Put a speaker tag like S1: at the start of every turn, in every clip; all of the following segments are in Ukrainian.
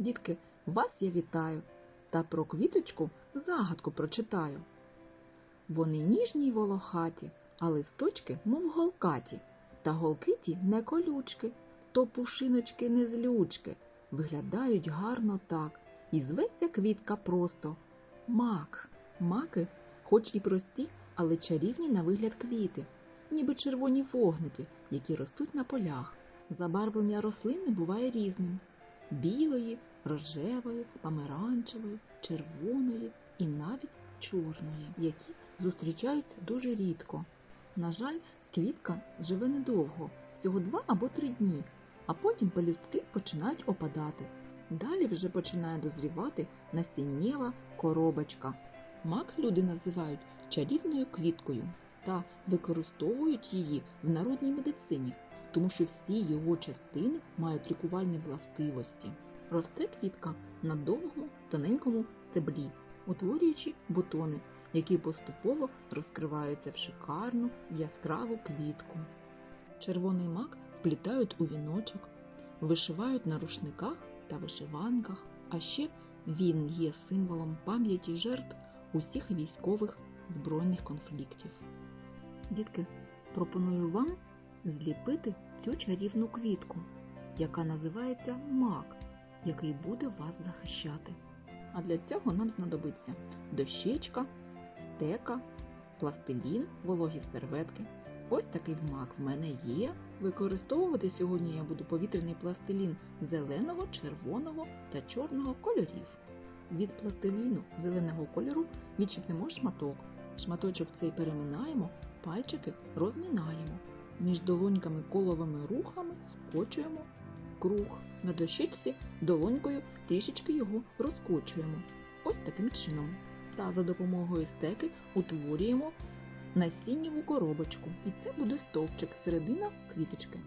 S1: Дітки, вас я вітаю та про квіточку загадку прочитаю. Вони ніжні й волохаті, а листочки, мов голкаті, та голки ті не колючки, то пушиночки не злючки, виглядають гарно так, і зветься квітка просто мак. Маки, хоч і прості, але чарівні на вигляд квіти, ніби червоні вогники, які ростуть на полях. Забарвлення рослини буває різним білої, рожевої, помаранчевої, червоної і навіть чорної, які зустрічаються дуже рідко. На жаль, квітка живе недовго, всього два або три дні, а потім пелюстки починають опадати. Далі вже починає дозрівати насіннєва коробочка. Мак люди називають чарівною квіткою та використовують її в народній медицині, тому що всі його частини мають лікувальні властивості. Росте квітка на довгому тоненькому стеблі, утворюючи бутони, які поступово розкриваються в шикарну яскраву квітку. Червоний мак вплітають у віночок, вишивають на рушниках та вишиванках, а ще він є символом пам'яті жертв усіх військових збройних конфліктів. Дітки, пропоную вам зліпити цю чарівну квітку, яка називається мак, який буде вас захищати. А для цього нам знадобиться дощечка, стека, пластилін, вологі серветки. Ось такий мак в мене є. Використовувати сьогодні я буду повітряний пластилін зеленого, червоного та чорного кольорів. Від пластиліну зеленого кольору відчіпнемо шматок. Шматочок цей переминаємо, пальчики розминаємо. Між долоньками коловими рухами скочуємо круг. На дощечці долонькою трішечки його розкочуємо. Ось таким чином. Та за допомогою стеки утворюємо насіннєву коробочку. І це буде стовпчик, середина квіточки.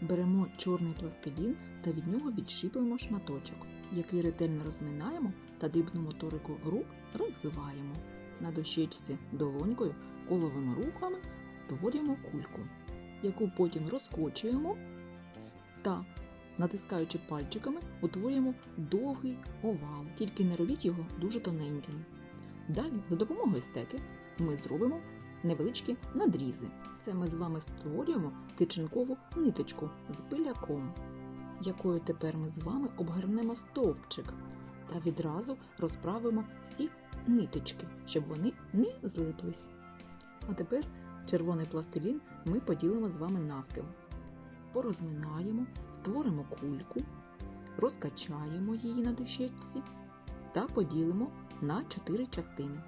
S1: Беремо чорний пластилін та від нього відшипуємо шматочок, який ретельно розминаємо та дрібну моторику рук розвиваємо. На дощечці долонькою коловими рухами створюємо кульку, яку потім розкочуємо та, натискаючи пальчиками, утворюємо довгий овал, тільки не робіть його дуже тоненьким. Далі, за допомогою стеки, ми зробимо невеличкі надрізи. Це ми з вами створюємо кичинкову ниточку з пиляком, якою тепер ми з вами обгорнемо стовпчик та відразу розправимо всі ниточки, щоб вони не злиплись. А тепер червоний пластилін ми поділимо з вами навпіл. Порозминаємо, створимо кульку, розкачаємо її на дощечці та поділимо на 4 частини,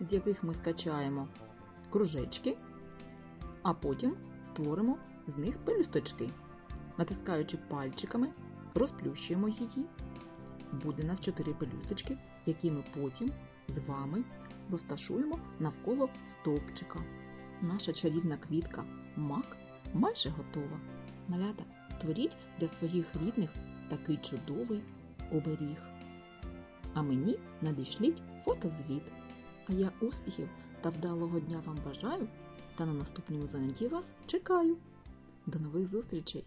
S1: з яких ми скачаємо кружечки, а потім створимо з них пелюсточки. Натискаючи пальчиками, розплющуємо її. Буде нас 4 пелюсточки, які ми потім з вами розташуємо навколо стовпчика. Наша чарівна квітка мак майже готова. Малята, творіть для своїх рідних такий чудовий оберіг. А мені надішліть фотозвіт. А я успіхів та вдалого дня вам бажаю та на наступному занятті вас чекаю. До нових зустрічей!